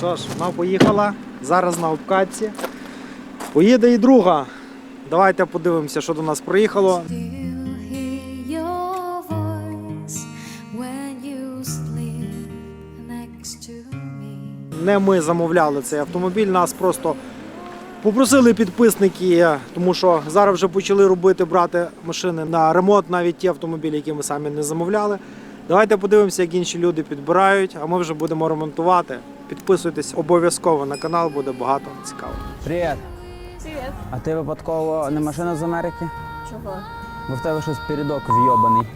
Що ж, вона поїхала. Зараз на обкатці. Поїде і друга. Давайте подивимося, що до нас приїхало. Не ми замовляли цей автомобіль, нас просто попросили підписники, тому що зараз вже почали робити брати машини на ремонт, навіть ті автомобілі, які ми самі не замовляли. Давайте подивимося, як інші люди підбирають, а ми вже будемо ремонтувати. Підписуйтесь обов'язково на канал, буде багато цікавого. Привіт. Привіт. А ти випадково не машина з Америки? Чого? Бо в тебе щось передок вйобаний.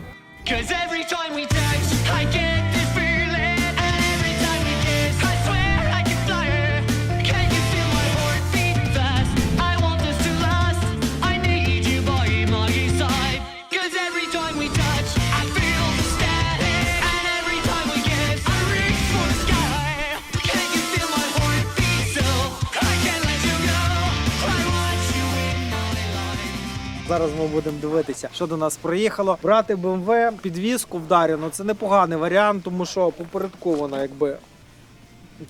Зараз ми будемо дивитися, що до нас приїхало. Брати BMW, підвізку вдарено. Це непоганий варіант, тому що попередку якби.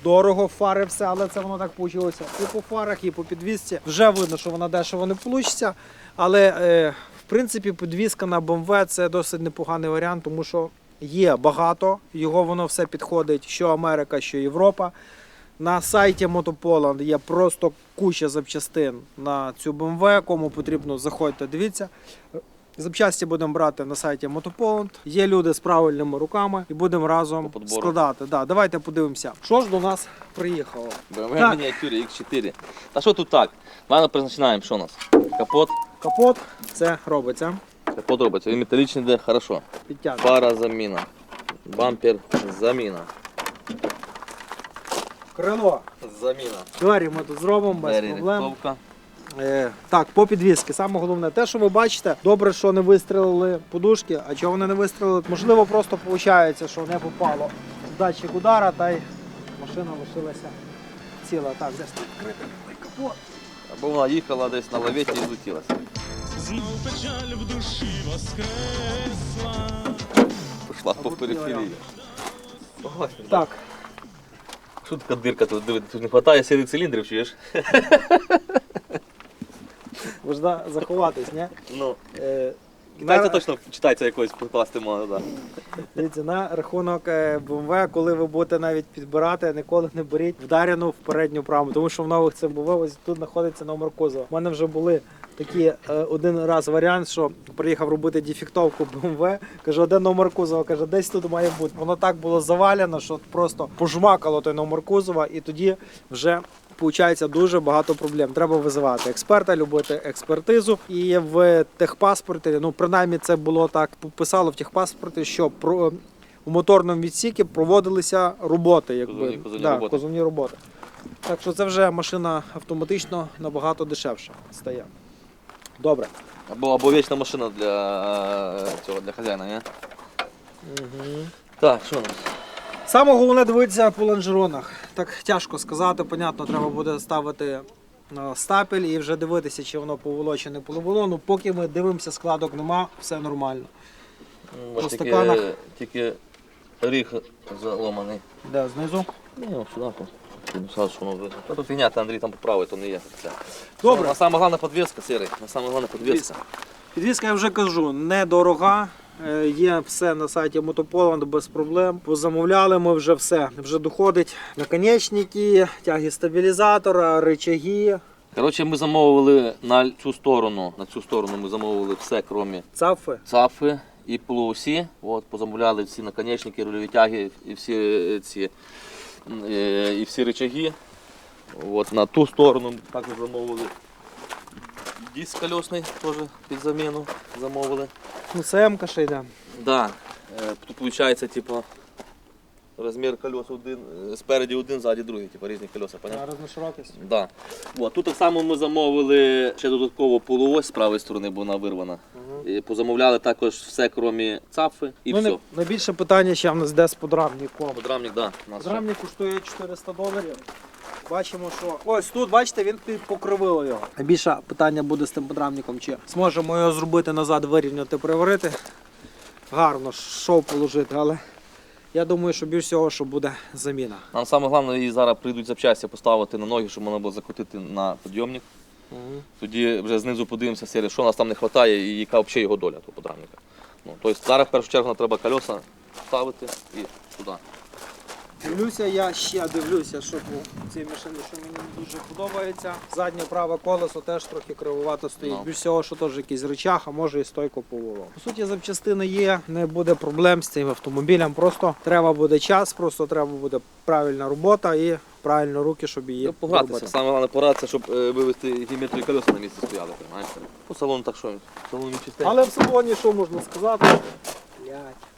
Дорого фари все, але це воно так вийшло. І по фарах, і по підвізці. Вже видно, що вона дешево не вийде. Але е, в принципі підвізка на BMW це досить непоганий варіант, тому що є багато, його воно все підходить, що Америка, що Європа. На сайті Мотополанд є просто куча запчастин на цю BMW. Кому потрібно, заходьте, дивіться. Запчасті будемо брати на сайті Мотополанд. Є люди з правильними руками і будемо разом По подбору. складати. Да, давайте подивимося, що ж до нас приїхало. BMW Так. мініатюрі X4. Та що тут так? Ладно, починаємо. Що у нас? Капот. Капот, це робиться. Капот робиться. Він металічний йде хорошо. Підтягнемо. Фара заміна. Бампер заміна. Крило. Заміна. Двері ми тут зробимо без Двері проблем. рихтовка. Е, так, по підвіски. Саме головне, те, що ви бачите, добре, що не вистрілили подушки, а чого вони не вистрілили? Можливо, просто виходить, що не попало в датчик удара, та й машина лишилася ціла. Так, де ж тут відкрити капот. Або вона їхала десь на лаветі і злетілася. Знов печаль в душі воскресла. Пішла по периферії. Так, Що така дирка тут? Диви, Тут не вистачає сірих циліндрів, чуєш? можна заховатись, ні? Ну, Е, китайця точно читається якось покласти можна, да. Дивіться, на рахунок е, BMW, коли ви будете навіть підбирати, ніколи не беріть вдарену в передню праму, тому що в нових це BMW ось тут знаходиться номер кузова. У мене вже були такі е, один раз варіант, що приїхав робити дефектовку BMW, каже, один номер кузова, каже, десь тут має бути. Воно так було завалено, що просто пожмакало той номер кузова, і тоді вже. Получається дуже багато проблем. Треба визивати експерта, любити експертизу. І в техпаспорті, ну принаймні це було так, писало в техпаспорті, що про у моторному відсікі проводилися роботи, якби Кузовні- кузовні да, роботи. кузовні роботи. Так що це вже машина автоматично набагато дешевша стає. Добре. Або, або вічна машина для е, цього, для хазяїна, ні? Угу. Так, що у нас? Саме головне дивитися по лонжеронах. Так тяжко сказати, понятно, треба буде ставити е, стапель і вже дивитися, чи воно повело, чи не повело. Ну, поки ми дивимося, складок нема, все нормально. По ось тільки, стаканах. тільки ріг заломаний. Де знизу? Ні, ну сюди тут. Ну, що воно видно. Та тут фігня, та Андрій там поправить, то не є. Це. Добре. На саме головне підвіска, сірий. На саме головне підвіска. Підвізка я вже кажу, недорога. Е, Є все на сайті Мотополанд без проблем. Позамовляли ми вже все. Вже доходить наконечники, тяги стабілізатора, рычаги, Коротше, ми замовили на цю сторону. На цю сторону ми замовили все, крім цафи. цафи і полуосі. От, позамовляли всі наконечники, рульові тяги і всі ці е, і всі рычаги. От, на ту сторону також замовили. Диск колесний теж під заміну замовили. Ну, це М-ка ще йде. Да. Е, Тут виходить, типу, розмір колес один, е, спереді один, ззаді другий, типу, різні колеса, понятно? Зараз широкість. Да. От, тут так само ми замовили ще додатково полуось з правої сторони, бо вона вирвана. І позамовляли також все, крім цафи, і ну, все. не- найбільше питання ще в нас де з подрамником. Подрамник, да, у нас ще. Подрамник коштує 400 доларів. Бачимо, що ось тут, бачите, він покривило його. Найбільше питання буде з тим подрамником, чи зможемо його зробити назад, вирівняти, приварити. Гарно шов положити, але Я думаю, що більш всього, що буде заміна. Нам саме головне і зараз прийдуть запчасті поставити на ноги, щоб можна було закрутити на підйомник. Тоді вже знизу подивимося серію, що нас там не вистачає і яка взагалі його доля того подрамника. Ну, тобто зараз в першу чергу треба колеса ставити і туди. Дивлюся, я ще дивлюся, що по цій машині, що мені не дуже подобається. Заднє праве колесо теж трохи кривувато стоїть. Ну. Більш всього, що теж якийсь рычаг, а може і стойку поволо. По суті, запчастини є, не буде проблем з цим автомобілем. Просто треба буде час, просто треба буде правильна робота і правильно руки, щоб її Треба погратися. Саме головне порадитися, щоб е, вивести гіметрі колеса на місці стояли? По салону так що, салон чистий. Але в салоні що можна сказати? Блядь,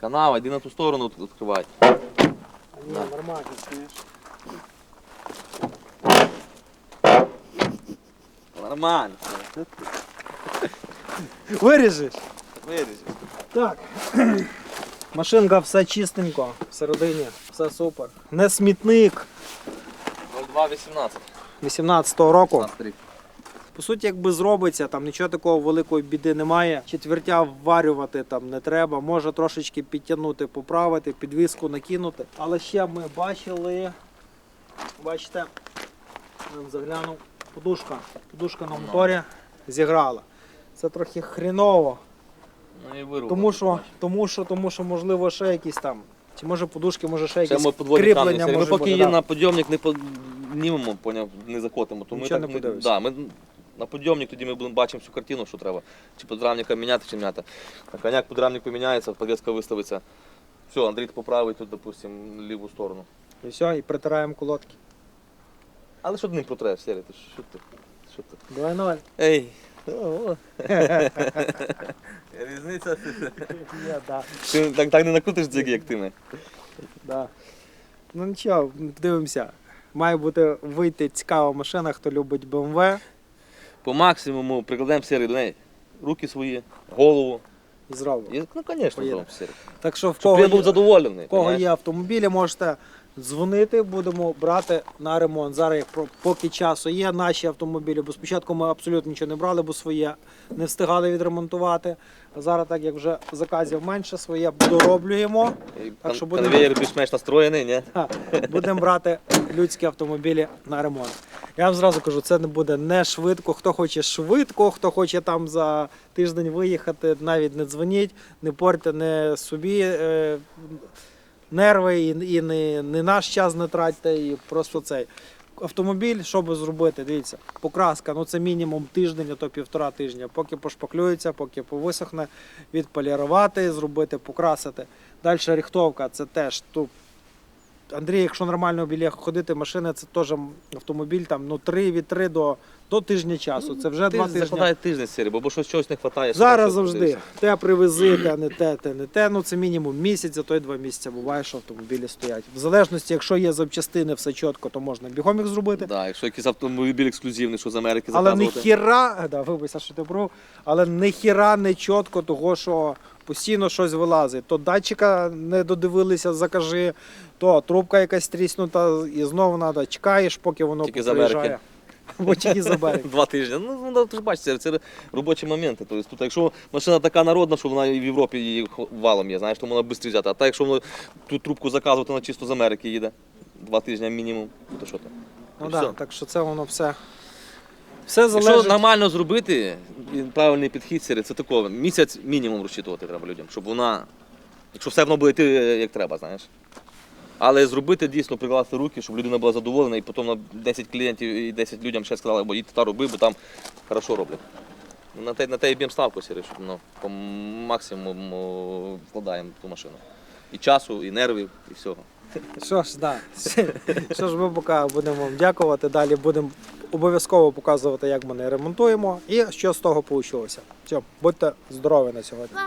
Канава, йди на ту сторону от- відкривай. а ні, нормально, знаєш. Нормально. Виріжеш? Виріжеш. Так. Машинка все чистенько, всередині, все супер. Не смітник 0218. 18-го року. 15 рік. По суті, якби зробиться, там нічого такого великої біди немає. Четвертя вварювати там не треба. Може трошечки підтягнути, поправити, підвіску накинути. Але ще ми бачили, бачите, заглянув, подушка. Подушка на моторі зіграла. Це трохи хріново. Ну і вирвав. Тому що, тому що, тому що, можливо, ще якісь там. Чи може подушки, може ще якісь ми кріплення Ми поки її на подйомник не поднімемо, поняв, не закотимо. То ми Нічого так не ми, подивишся. да, ми на подйомник тоді ми будемо бачимо всю картину, що треба. Чи подрамника міняти, чи міняти. На коняк подрамник поміняється, подвеска виставиться. Все, Андрій поправить тут, допустимо, ліву сторону. І все, і притираємо колодки. Але що ти не протреш, Сері, ти що ти? Що ти? 2-0. Ей! Різниця. Є, да. Ти так, так не накрутиш дзиги, як ти не. Да. Ну нічого, дивимося. Має бути вийти цікава машина, хто любить BMW. По максимуму прикладемо Сері до неї. Руки свої, голову. І зробимо. І, ну, звісно, Поїде. зробимо Сері. Так що в Щоб кого, я був є, задоволений. в кого понімаєш? є автомобілі, можете дзвонити, будемо брати на ремонт. Зараз, як про- поки часу є, наші автомобілі, бо спочатку ми абсолютно нічого не брали, бо своє не встигали відремонтувати. Зараз, так як вже заказів менше, своє дороблюємо. Так що будемо- Конвейер більш-менш настроєний, ні? Будемо брати людські автомобілі на ремонт. Я вам зразу кажу, це не буде не швидко. Хто хоче швидко, хто хоче там за тиждень виїхати, навіть не дзвоніть, не порте не собі е, нерви і, і не, не наш час не тратьте, і просто цей. Автомобіль, щоб зробити, дивіться, покраска, ну це мінімум тиждень, а то півтора тижня. Поки пошпаклюється, поки повисохне, відполірувати, зробити, покрасити. Далі рихтовка, це теж тут Андрій, якщо нормально біля ходити машини, це теж автомобіль там ну 3 від 3 до, до тижня часу. Це вже два тижні. Закладає тиждень Сері, бо щось чогось не вистачає. Зараз завжди те привези, те не те, те не те. Ну це мінімум місяць, а то й два місяці буває, що автомобілі стоять. В залежності, якщо є запчастини, все чітко, то можна бігом їх зробити. Да, якщо якийсь автомобіль ексклюзивний, що з Америки Але не хіра, да, вибачся, що ти брав, але не хіра не чітко того, що постійно щось вилазить. То датчика не додивилися, закажи, то трубка якась тріснута, і знову треба чекаєш, поки воно Тільки приїжджає. Або тільки за берег. Два тижні. Ну, ну ти ж бачиш, це, робочі моменти. Тобто, тут, якщо машина така народна, що вона і в Європі її валом є, знаєш, то вона швидко взяти. А так, якщо вона ту трубку заказувати, вона чисто з Америки їде. Два тижні мінімум, то що там? Ну все. так що це воно все. Все Якщо залежить. нормально зробити, правильний підхід Сері, це такого, місяць мінімум розчитувати треба людям, щоб вона, якщо все воно буде йти е, як треба, знаєш. Але зробити дійсно прикласти руки, щоб людина була задоволена, і потім на 10 клієнтів і 10 людям ще сказали, бо їдь та роби, бо там хорошо роблять. На те, на те і б'ємо ставку, Сері, щоб ну, по максимуму вкладаємо ту машину. І часу, і нервів, і всього. Що ж, да. Що ж, ми поки будемо вам дякувати. Далі будемо обов'язково показувати, як ми не ремонтуємо і що з того вийшло. Все, будьте здорові на сьогодні.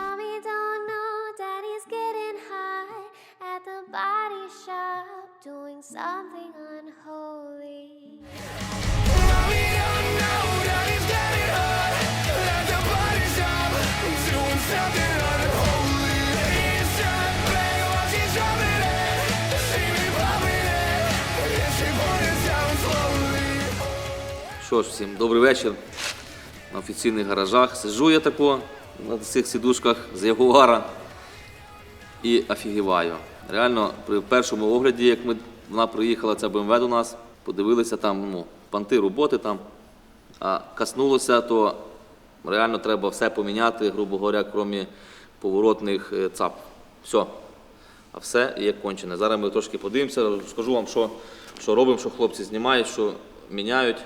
At the body shop doing something unholy. Що ж, всім добрий вечір. На офіційних гаражах. Сиджу я тако на цих сідушках з Ягуара. і офігіваю. Реально, при першому огляді, як ми, вона приїхала, ця БМВ до нас, подивилися там, ну, панти роботи там, а коснулося, то реально треба все поміняти, грубо говоря, крім поворотних е, цап. Все. А все є кончене. Зараз ми трошки подивимося, скажу вам, що, що робимо, що хлопці знімають, що міняють.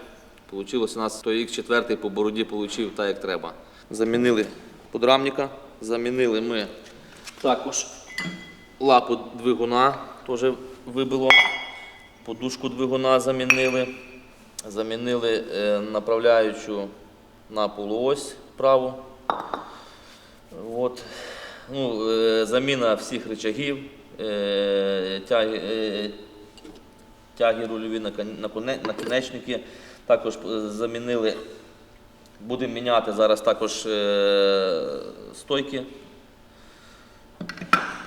Получилося у нас той X4 по бороді получив так, як треба. Замінили подрамника, замінили ми також лапу двигуна, теж вибило. Подушку двигуна замінили. Замінили е, направляючу на полуось праву. От. Ну, е, заміна всіх рычагів, е, тяги, тяги рульові након- наконе- наконечники. Також замінили, будемо міняти зараз також стойки.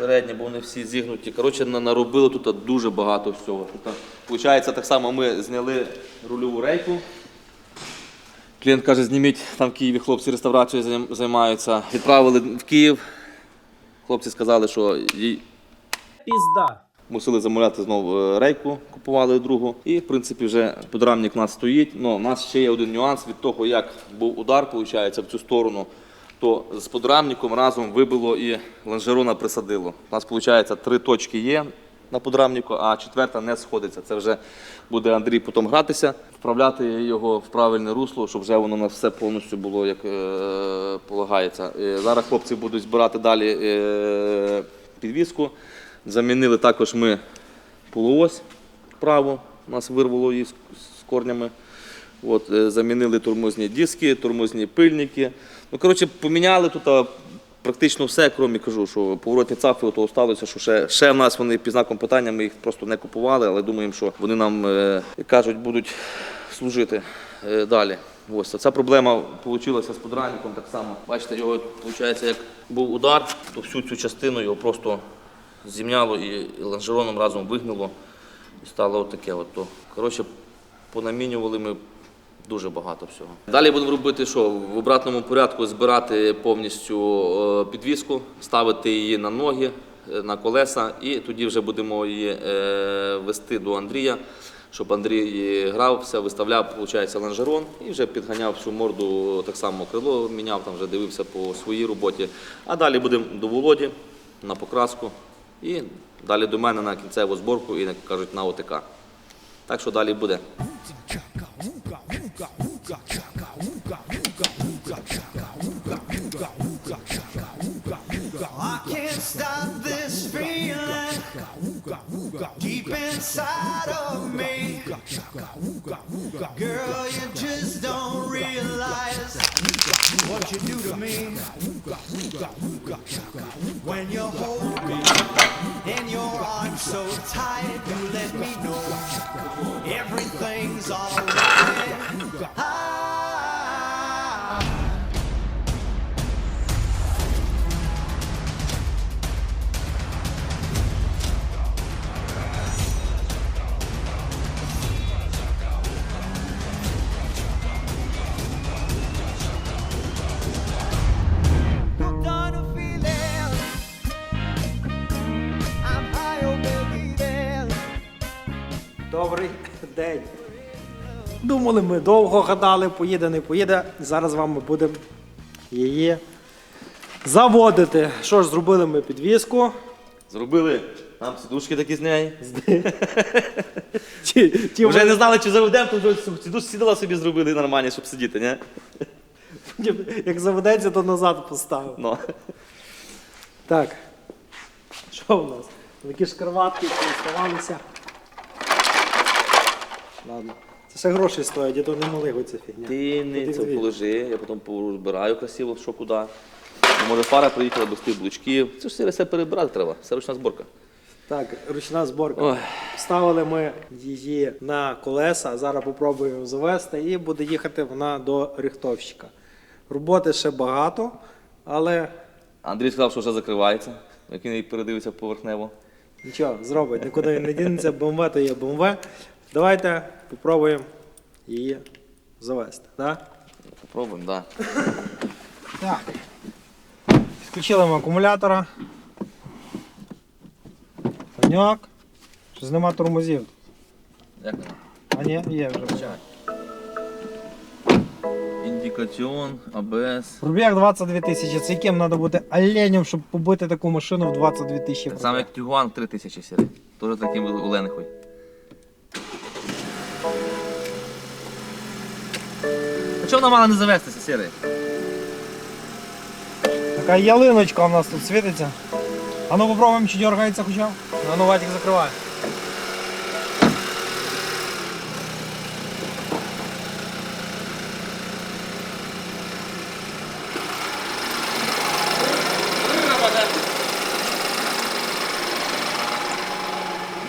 Передні, бо вони всі зігнуті. Коротше, на- наробили тут дуже багато всього. Тут, виходить, так само ми зняли рульову рейку. Клієнт каже, зніміть там в Києві хлопці реставрацією займ- займаються. Відправили в Київ. Хлопці сказали, що їй Пізда. мусили замовляти знову е, рейку, купували другу. І, в принципі, вже подрамник у нас стоїть. Ну, у нас ще є один нюанс від того, як був удар, виходить, в цю сторону. То з подрамником разом вибило і лонжерона присадило. У нас, виходить, три точки є на подрамнику, а четверта не сходиться. Це вже буде Андрій потім гратися, вправляти його в правильне русло, щоб вже воно на все повністю було як е, полагається. Е, зараз хлопці будуть збирати далі е, підвіску. Замінили також ми полуось праву, у нас вирвало її з, корнями. От, е, замінили тормозні диски, тормозні пильники. Ну, коротше, поміняли тут а, практично все, крім кажу, що поворотні цапи то осталося, що ще, ще в нас вони під знаком питання, ми їх просто не купували, але думаємо, що вони нам, е, кажуть, будуть служити е, далі. Ось, ця проблема вийшла з подранником так само. Бачите, його, виходить, як був удар, то всю цю частину його просто зімняло і лонжероном разом вигнало. І стало отаке. От. То, коротше, понамінювали ми дуже багато всього. Далі будемо робити що? В обратному порядку збирати повністю е, підвіску, ставити її на ноги, е, на колеса, і тоді вже будемо її е, вести до Андрія, щоб Андрій грався, виставляв, виходить, лонжерон і вже підганяв всю морду, так само крило міняв, там вже дивився по своїй роботі. А далі будемо до Володі на покраску і далі до мене на кінцеву зборку і, як кажуть, на ОТК. Так що далі буде. Deep inside of me. Girl, you just don't realize what you do to me. День. Думали, ми довго гадали, поїде, не поїде. Зараз з вами будемо її заводити. Що ж, зробили ми підвіску. Зробили нам сідушки такі з неї. Ті, ті Вже не знали, чи заведемо, то вже сідушки сідала собі зробили нормальні, щоб сидіти, ні? Як заведеться, то назад поставив. Ну. Так. Що у нас? Такі шкарватки оставалися. Ладно. Це ще гроші стоять, я то не малий ця фігня. Ти не це звідси. положи, я потім розбираю красиво, що куди. Ну, Може, фара приїхала без тих блочків. Це ж все- все перебирати треба, все ручна зборка. Так, ручна зборка. Ой. Ставили ми її на колеса, зараз попробуємо завести і буде їхати вона до рихтовщика. Роботи ще багато, але Андрій сказав, що вже закривається, як він її передивиться поверхнево. нічого, зробить, нікуди він не дінеться, БМВ то є БМВ. Давайте попробуємо її завести. Да? Попробуємо, так. Да. Так. Включили ми акумулятора. Саньок. Щось нема тормозів. Як? А ні, є вже. Індикаціон, АБС. Пробіг 22 тисячі. Це яким треба бути оленем, щоб побити таку машину в 22 тисячі. Так само як Тюгуан 3000 сірий. Тоже таким оленихой. А чого вона мала не завестися, сірий? Така ялиночка у нас тут світиться. А ну попробуємо, чи дергається хоча. А ну Вадик закриває.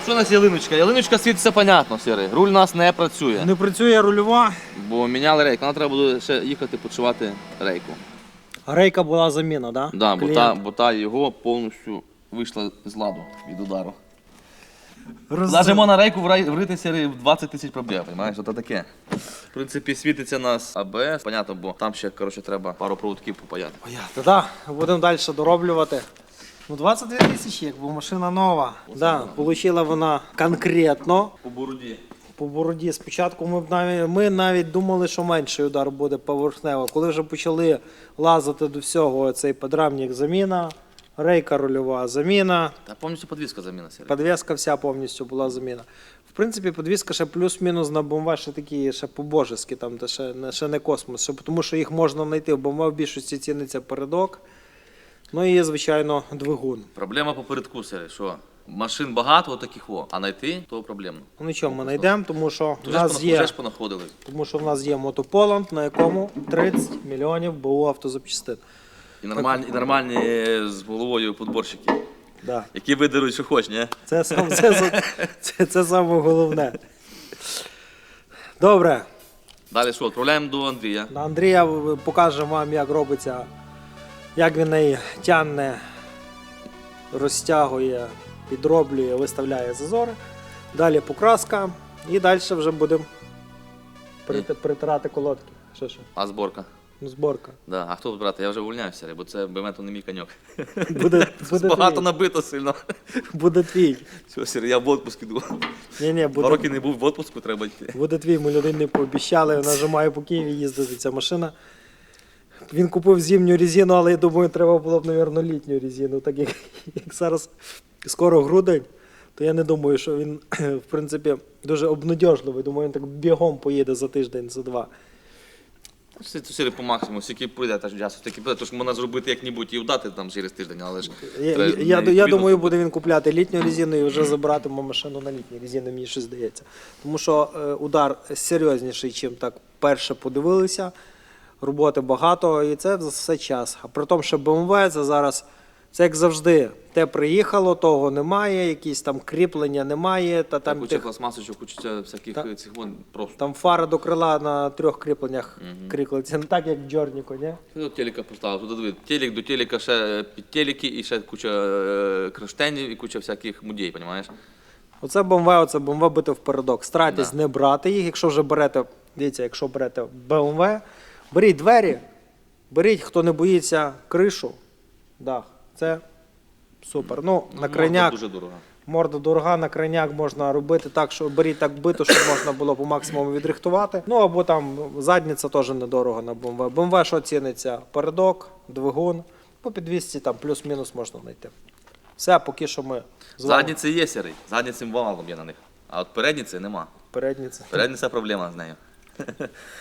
Що у нас ялиночка? Ялиночка світиться понятно, сірий. Руль у нас не працює. Не працює рульова. Бо міняли рейку. Нам треба буде ще їхати подшивати рейку. Рейка була заміна, так? Да, бо та, бо та його повністю вийшла з ладу від удару. Роз... Навіть можна рейку врай- вритися в 20 тисяч пробіг, розумієш? Ото таке. В принципі, світиться нас АБС, понятно, бо там ще коротше, треба пару проводків попаяти. Та да, будемо далі дороблювати. Ну 22 тисячі, якби машина нова. Да, получила вона конкретно По бороді. по бороді. Спочатку ми б навіть ми навіть думали, що менший удар буде поверхнево. Коли вже почали лазити до всього, цей подрамник заміна, рейка рульова заміна, Та повністю подвіска заміна сірий. Подвеска вся повністю була заміна. В принципі, подвіска ще плюс-мінус на бомба ще такі ще по-божески, там де ще, не- ще не космос, ще, тому що їх можна знайти. В бомба в більшості ціниться передок. Ну і є, звичайно, двигун. Проблема попередку, сірий, що машин багато отаких во, а знайти то проблемно. Ну нічого, ми знайдемо, тому що в ж, нас є, вже ж понаходили. тому що в нас є мотополанд, на якому 30 мільйонів БУ автозапчастин. І нормальні, і нормальні е, з головою подборщики, Да. які видеруть, що хоч, ні? Це, сам, це, це, це, це саме головне. Добре, Далі що, відправляємо до Андрія. На Андрія покаже вам, як робиться, як він неї тягне, розтягує, підроблює, виставляє зазори. Далі покраска і далі вже будемо прит- притирати колодки. Що що? А зборка. Ну, зборка. Да. А хто брати? Я вже увольняюся, бо це бемето не мій коньок. Буде, буде, Багато твій. набито сильно. буде твій. Все, Сір, я в отпуск іду. Ні, ні, Два буде, роки не був в отпуску, треба йти. буде твій. Ми людині пообіщали, вона вже має по Києві їздити ця машина. Він купив зимню резину, але я думаю, треба було б, мабуть, літню резину. Так як, як зараз скоро грудень, то я не думаю, що він, в принципі, дуже обнадіжливий. Думаю, він так бігом поїде за тиждень, за два. Все це сіри по максимуму, скільки прийде та ж часу, стільки прийде, тож можна зробити як-небудь і вдати там через тиждень, але ж Я, треба я, я, я відповідно думаю, буде він купляти літню резину і вже забиратиме машину на літній резині, мені щось здається. Тому що е, удар серйозніший, чим так перше подивилися. Роботи багато, і це за все час. А при тому, що BMW це зараз, це як завжди, те приїхало, того немає, якісь там кріплення немає, та Там куча тих, пластмасочок, куча всяких Та- цих вон просто. там фара до крила на трьох кріпленнях кріплеться. Не так, як в Джорніку, ні? Ти от телека поставив, туди диви, телек до телека ще підтелеки і ще куча е, кронштейнів і куча всяких мудей, розумієш? Оце BMW, оце BMW бити впередок. Старайтесь Да. не брати їх. Якщо вже берете, дивіться, якщо берете BMW, беріть двері, беріть, хто не боїться кришу, дах. Це супер. Ну, на Ну, крайняк, Дуже дорого. морда дорога, на крайняк можна робити так, що беріть так бито, щоб можна було по максимуму відрихтувати. Ну або там задниця теж недорого на BMW. BMW що ціниться? Передок, двигун, по підвісці там плюс-мінус можна знайти. Все, поки що ми з вами. Задніці є сірий, задніцем валом є на них. А от передніці нема. Передніця. Передніця проблема з нею.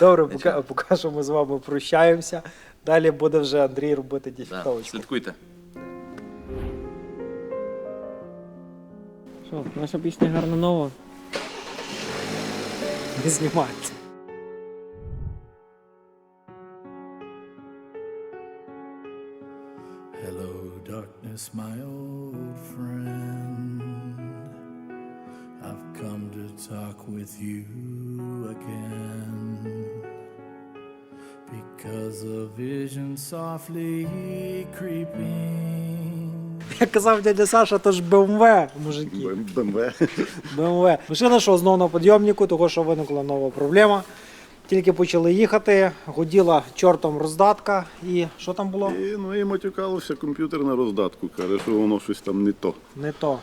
Добре, поки, поки що ми з вами прощаємося. Далі буде вже Андрій робити Да. дефектовочку. Слідкуйте. Що, наша пісня гарна нова. Не знімається. Hello, darkness, my old friend. I've come to talk with you again. Because a vision softly creeping. Як казав дядя Саша, то ж БМВ, мужики. БМВ. БМВ. Машина що знову на підйомнику, того що виникла нова проблема. Тільки почали їхати, гуділа чортом роздатка. І що там було? І, ну і матюкалося комп'ютер на роздатку. Каже, що воно щось там не то. Не то.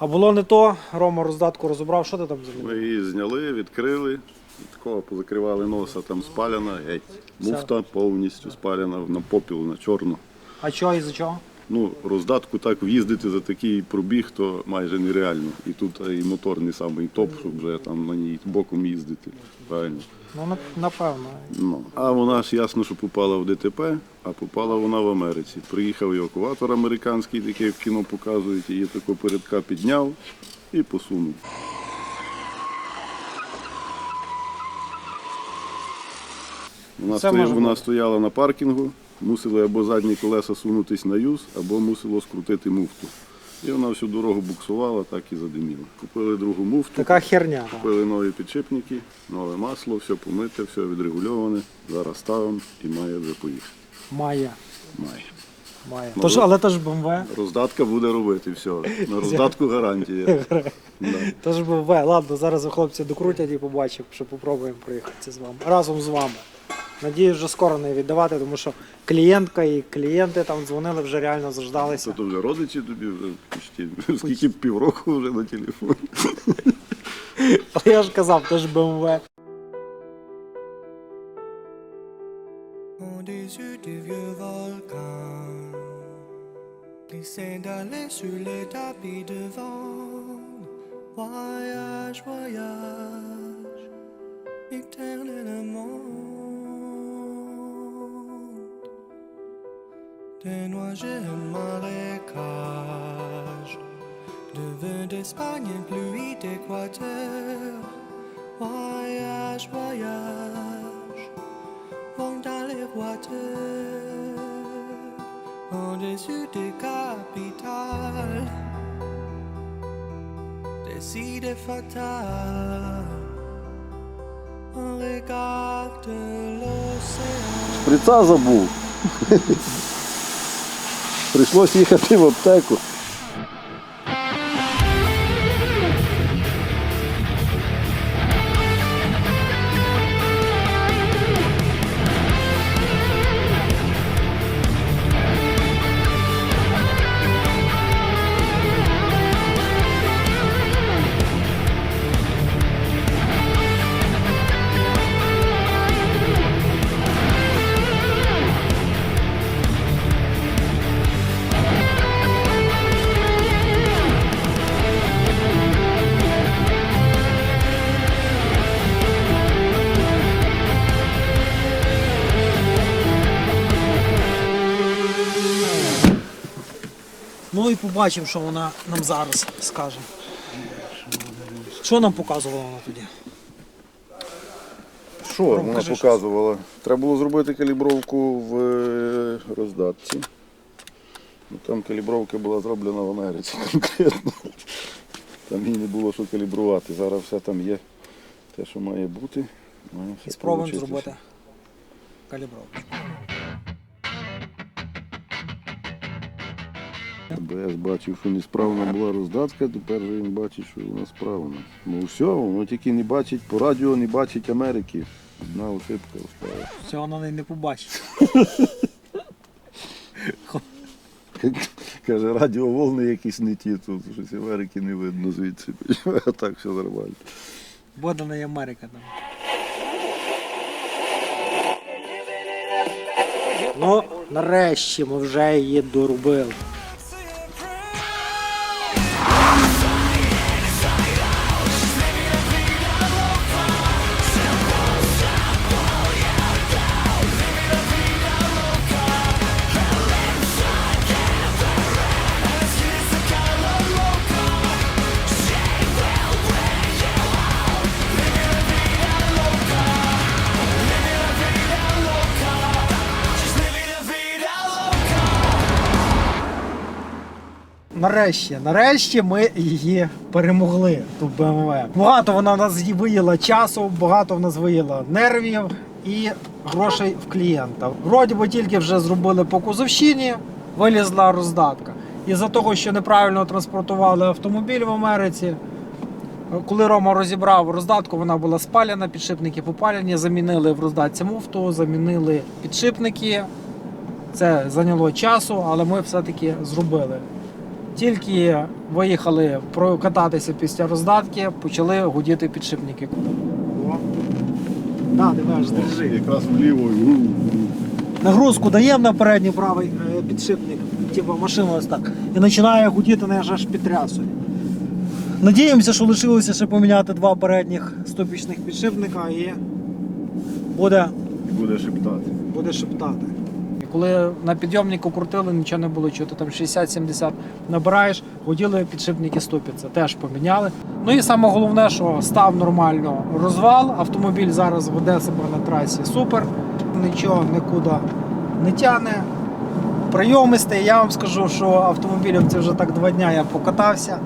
А було не то, Рома роздатку розібрав, що ти там замінив? Ми її зняли, відкрили, такого позакривали носа, там спаляна, геть. Муфта повністю спаляна на попіл, на чорну. А чого і за чого? Ну, роздатку так в'їздити за такий пробіг, то майже нереально. І тут і мотор не самий топ, щоб вже там на ній боком їздити. Правильно. Ну, напевно. Ну. А вона ж ясно, що попала в ДТП, а попала вона в Америці. Приїхав евакуатор американський, такий в кіно показують, її тако передка підняв і посунув. Вона, Це стоя- вона стояла на паркінгу, мусили або задні колеса сунутись на юз, або мусило скрутити муфту. І вона всю дорогу буксувала, так і задиміла. Купили другу муфту. Така херня. Купили нові підшипники, нове масло, все помите, все відрегульоване. Зараз ставимо і має вже поїхати. Має. Має. Має. Ну, Тож, але то ж БМВ. Роздатка буде робити, все. На роздатку гарантія. Да. То ж БМВ. Ладно, зараз хлопці докрутять і побачимо, що попробуємо проїхати з вами. Разом з вами. Надіюсь, вже скоро не віддавати, тому що клієнтка і клієнти там дзвонили, вже реально Це заждалися. то вже родичі тобі вже почти, скільки півроку вже на телефоні. Але я ж казав, то ж БМВ. Des vieux volcans, glisser d'aller sur les tapis de vent. Voyage, voyage, éternellement. Des nuages et marécages, de vent d'Espagne et pluie d'Équateur. Voyage, voyage vont dans les voitures, en-dessus des capitales, des idées fatales. On regarde l'océan. Шприца забув. Прийшлось їхати в аптеку. І побачимо, що вона нам зараз скаже. Що нам показувала вона тоді? Що Ром, вона кажи показувала? Треба було зробити калібровку в е, роздатці. Ну, Там калібровка була зроблена в Америці конкретно. Там їй не було що калібрувати. Зараз все там є те, що має бути. Має все І спробуємо зробити калібровку. БС бачив, що несправна була роздатка, тепер же він бачить, що вона справна. Ну все, воно тільки не бачить по радіо, не бачить Америки. Одна ошибка осталась. Цього вона не побачить. Каже, радіоволни якісь не ті, тут щось Америки не видно звідси. А так все нормально. Буде на Америка там. Ну, нарешті ми вже її доробили. Нарешті, нарешті ми її перемогли, ту БМВ. Багато вона в нас виїла часу, багато в нас виїла нервів і грошей в клієнта. Вроді би тільки вже зробили по кузовщині, вилізла роздатка. Із-за того, що неправильно транспортували автомобіль в Америці. Коли Рома розібрав роздатку, вона була спалена, підшипники попалені, замінили в роздатці муфту, замінили підшипники. Це зайняло часу, але ми все-таки зробили Тільки виїхали прокататися після роздатки, почали гудіти підшипники. О. Да, ти держи. Якраз вліво. Нагрузку даємо на передній правий е, підшипник, типу машину ось так. І починає гудіти не аж під трясою. Надіємося, що лишилося ще поміняти два передніх стопічних підшипника і буде, буде шептати. буде шептати. Коли на підйомнику крутили, нічого не було чути. Там 60-70 набираєш, гуділи підшипники ступяться, теж поміняли. Ну і саме головне, що став нормально розвал, автомобіль зараз веде себе на трасі супер, нічого нікуди не тягне. Прийомистий, я вам скажу, що автомобілем це вже так два дня я покатався.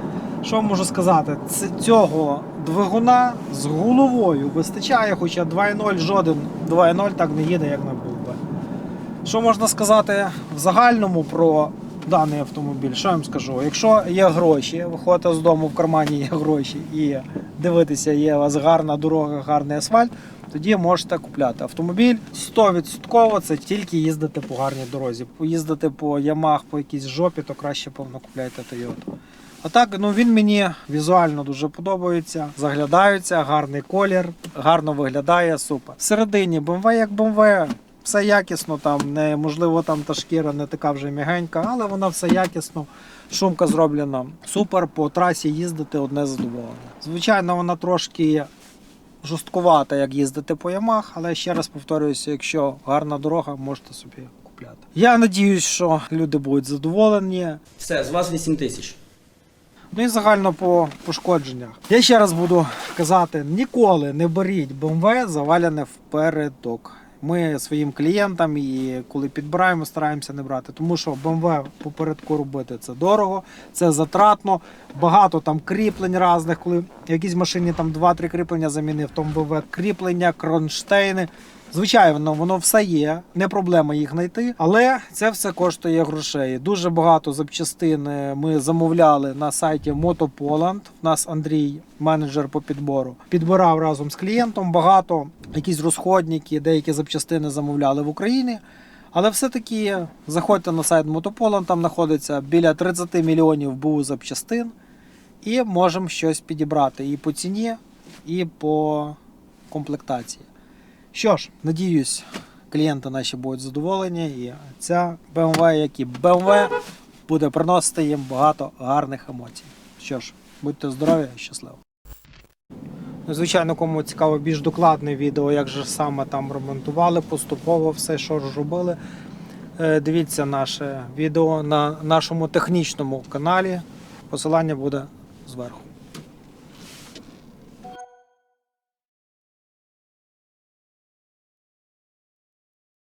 Що можу сказати? Цього двигуна з головою вистачає, хоча 2.0 жоден 2.0 так не їде, як на БУБ. Що можна сказати в загальному про даний автомобіль? Що я вам скажу? Якщо є гроші, виходите з дому, в кармані є гроші і дивитися, є у вас гарна дорога, гарний асфальт, тоді можете купляти. Автомобіль 100% це тільки їздити по гарній дорозі. Поїздити по ямах, по якійсь жопі, то краще певно купляйте Toyota. А так, ну він мені візуально дуже подобається. Заглядається, гарний колір, гарно виглядає, супер. Всередині BMW як BMW, все якісно, там не можливо там та шкіра не така вже м'ягенька, але вона все якісно. Шумка зроблена супер. По трасі їздити одне задоволення. Звичайно, вона трошки жорсткувата, як їздити по ямах, але ще раз повторююся, якщо гарна дорога, можете собі купляти. Я надіюсь, що люди будуть задоволені. Все, з вас 8 тисяч. Ну і загально по пошкодженнях. Я ще раз буду казати: ніколи не беріть BMW завалене впередок. Ми своїм клієнтам і коли підбираємо, стараємося не брати, тому що BMW попередку робити це дорого, це затратно. Багато там кріплень різних, коли в якійсь машині там 2-3 кріплення замінив, там BMW кріплення, кронштейни. Звичайно, воно все є, не проблема їх знайти, але це все коштує грошей. Дуже багато запчастин е, ми замовляли на сайті Motopoland. У нас Андрій, менеджер по підбору, підбирав разом з клієнтом багато якісь розходники, деякі запчастини замовляли в Україні. Але все-таки заходьте на сайт Motopoland, там знаходиться біля 30 мільйонів БУ запчастин, і можемо щось підібрати і по ціні, і по комплектації. Що ж, надіюсь, клієнти наші будуть задоволені, і ця BMW, як і BMW, буде приносити їм багато гарних емоцій. Що ж, будьте здорові і щасливі. Ну, Звичайно, кому цікаво більш докладне відео, як же саме там ремонтували, поступово все, що робили. е, Дивіться наше відео на нашому технічному каналі. Посилання буде зверху.